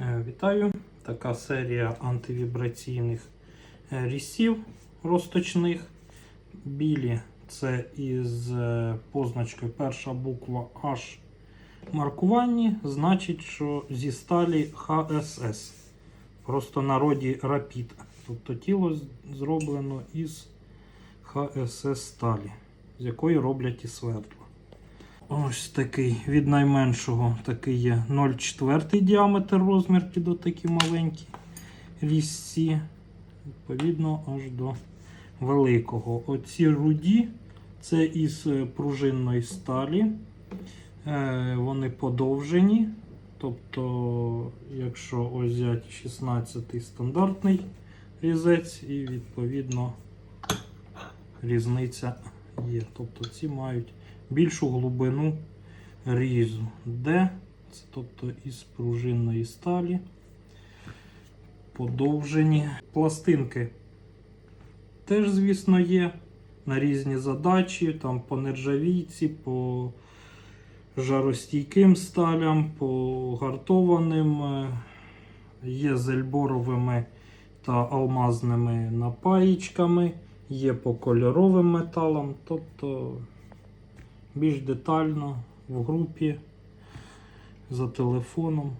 Е, Вітаю! Така серія антивібраційних е, різців розточних. Білі це із е, позначкою перша буква H маркуванні, значить, що зі сталі HSS. Просто народі Rapid. Тобто тіло зроблено із HSS сталі, з якої роблять і свердла. Ось такий від найменшого такий є 0,4 діаметр розмір під отакі маленькі різці. Відповідно, аж до великого. Оці руді це із е, пружинної сталі. Е, Вони подовжені. Тобто, якщо ось взяти 16 стандартний різець, і відповідно різниця є. Тобто ці мають більшу глибину різу. Де? Це тобто із пружинної сталі. Подовжені пластинки. Теж, звісно, є на різні задачі, там по нержавійці, по жаростійким сталям, по гартованим, е, є з ельборовими та алмазними напаїчками, є по кольоровим металам. Тобто більш детально в групі за телефоном